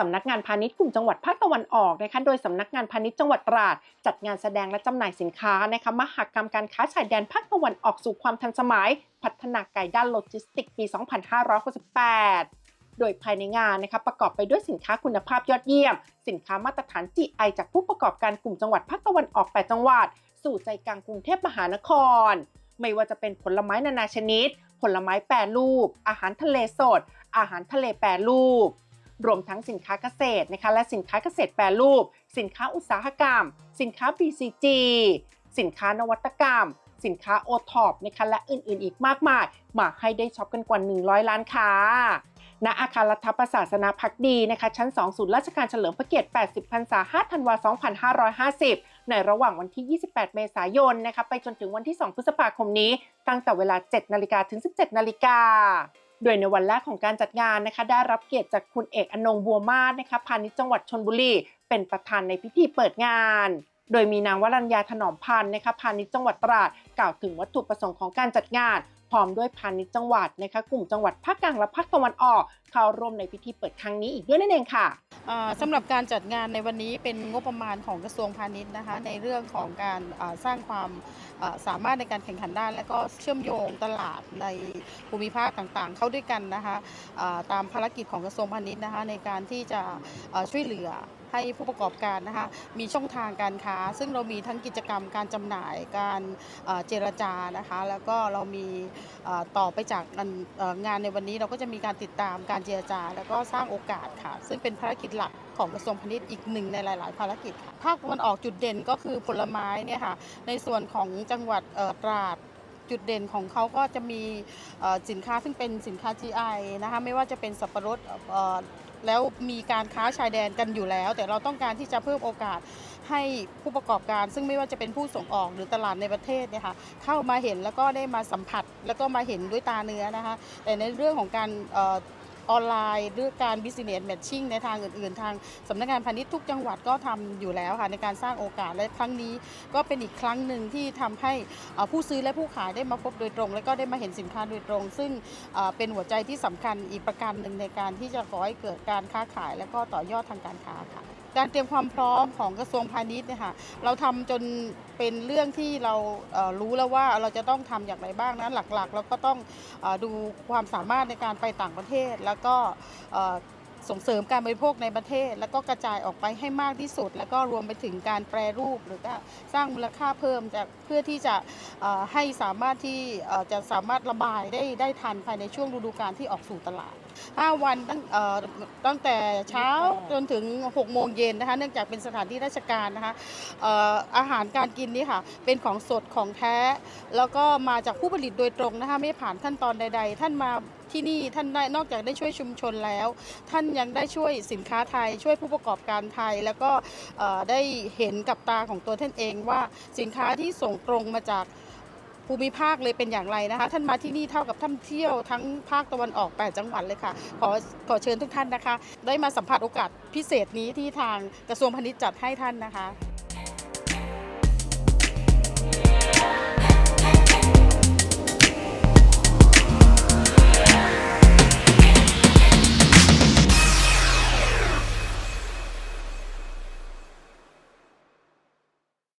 สำนักงานพาณิชย์กลุ่มจังหวัดภาคตะวันออกนะคะ โดยสำนักงานพาณิชย์จังหวัดตราด จัดงานแสดงและจำหน่ายสินค้านะคะมหกรรมการค้าชายแดนภาคตะวันออกสู่ความทันสมัย พัฒนาการด้านโลจิสติกส์ปี 2568โดยภายในงานนะคะประกอบไปด้วยสินค้าคุณภาพยอดเยี่ยม สินค้ามาตรฐาน GI จากผู้ประกอบการกลุ่มจังหวัดภาคตะวันออก 8 จังหวัด สู่ใจกลางกรุงเทพมหานคร ไม่ว่าจะเป็นผลไม้นานาชนิด ผลไม้แปรรูป อาหารทะเลสด อาหารทะเลแปรรูป รวมทั้งสินค้าเกษตรนะคะและสินค้าเกษตรแปรรูป สินค้าอุตสาหกรรม สินค้า BCG สินค้านวัตกรรม สินค้าโอท็อปนะคะและอื่นๆ อีกมากมาย มาให้ได้ช็อปกันกว่า 100 ล้านค้าณอาคารรัฐประศาสนาพักดีนะคะชั้น 2 ศูนย์ราชการเฉลิมพระเกียรติ 80 พรรษา 5 ธันวาคม2550 ในระหว่างวันที่ 28 เมษายนนะคะไปจนถึงวันที่ 2 พฤษภาคมนี้ ตั้งแต่เวลา 7 นาฬิกาถึง 17 นาฬิกา โดยในวันแรกของการจัดงานนะคะ ได้รับเกียรติจากคุณเอกอนงบัวมาศนะคะพาณิชย์จังหวัดชนบุรีเป็นประธานในพิธีเปิดงาน โดยมีนางวรัญญาถนอมพันธ์นะคะพาณิชย์จังหวัดตราดกล่าวถึงวัตถุประสงค์ของการจัดงาน พร้อมด้วยพาณิชย์จังหวัดนะคะกลุ่มจังหวัดภาคกลางและภาคตะวันออก เข้าร่วมในพิธีเปิดครั้งนี้อีกด้วยนั่นเองค่ะอ่าสำหรับการจัดงานในวันนี้เป็นงบประมาณของกระทรวงพาณิชย์นะคะในเรื่องของการสร้างความสามารถในการแข่งขันได้และก็เชื่อมโยงตลาดในภูมิภาคต่างๆ เข้าด้วยกันนะคะตามภารกิจของกระทรวงพาณิชย์นะคะในการที่จะช่วยเหลือให้ผู้ประกอบการนะคะมีช่องทางการค้า ซึ่งเรามีทั้งกิจกรรมการจำหน่ายการเจรจานะคะ แล้วก็เรามีต่อไปจากงานในวันนี้เราก็จะมีการติดตามการเจรจา แล้วก็สร้างโอกาสค่ะ ซึ่งเป็นภารกิจหลักของกระทรวงพาณิชย์อีกหนึ่งในหลาย ๆ ภารกิจค่ะภาคตะวันออกจุดเด่นก็คือผลไม้เนี่ยค่ะในส่วนของจังหวัดตราด จุดเด่นของเขาก็จะมีสินค้าซึ่งเป็นสินค้า GI นะคะไม่ว่าจะเป็นสับปะรดแล้วมีการค้าชายแดนกันอยู่แล้ว แต่เราต้องการที่จะเพิ่มโอกาสให้ผู้ประกอบการ ซึ่งไม่ว่าจะเป็นผู้ส่งออกหรือตลาดในประเทศเนี่ยค่ะเข้ามาเห็นแล้วก็ได้มาสัมผัส แล้วก็มาเห็นด้วยตาเนื้อนะคะแต่ในเรื่องของการ ออนไลน์หรือการ business matching ในทางอื่น ๆ ทางสำนักงานพาณิชย์ทุกจังหวัดก็ทำอยู่แล้วค่ะในการสร้างโอกาสและครั้งนี้ ก็เป็นอีกครั้งหนึ่งที่ทำให้ผู้ซื้อและผู้ขายได้มาพบโดยตรง และก็ได้มาเห็นสินค้าโดยตรง ซึ่งเอ่อเป็นหัวใจที่สำคัญอีกประการหนึ่งในการที่จะก่อให้เกิดการค้าขาย และก็ต่อยอดทางการค้าค่ะ การเตรียมความพร้อมของกระทรวงพาณิชย์เนี่ยค่ะเราทำจนเป็นเรื่องที่เรารู้แล้วว่าเราจะต้องทำอย่างไรบ้างนะหลักๆ เราก็ต้องดูความสามารถในการไปต่างประเทศแล้วก็ ส่งเสริมการบริโภคในประเทศ แล้วก็กระจายออกไปให้มากที่สุด แล้วก็รวมไปถึงการแปรรูป หรือก็สร้างมูลค่าเพิ่มจากเพื่อที่จะให้สามารถที่จะสามารถระบายได้ได้ทันภายในช่วงฤดูกาลที่ออกสู่ตลาด 5 วันตั้งตั้งแต่เช้าจนถึง 6 โมงเย็นนะคะเนื่องจากเป็นสถานที่ราชการนะคะอาหารการกินนี่ค่ะเป็นของสดของแท้ แล้วก็มาจากผู้ผลิตโดยตรงนะคะไม่ผ่านขั้นตอนใด ๆ ท่านมา ที่นี่ท่านได้นอกจากได้ช่วยชุมชนแล้ว ท่านยังได้ช่วยสินค้าไทย ช่วยผู้ประกอบการไทย แล้วก็ได้เห็นกับตาของตัวท่านเองว่าสินค้าที่ส่งตรงมาจากภูมิภาคเลยเป็นอย่างไรนะคะ ท่านมาที่นี่เท่ากับท่านเที่ยวทั้งภาคตะวันออก 8 จังหวัดเลยค่ะ ขอขอเชิญทุกท่านนะคะ ได้มาสัมผัสโอกาสพิเศษนี้ที่ทางกระทรวงพาณิชย์จัดให้ท่านนะคะ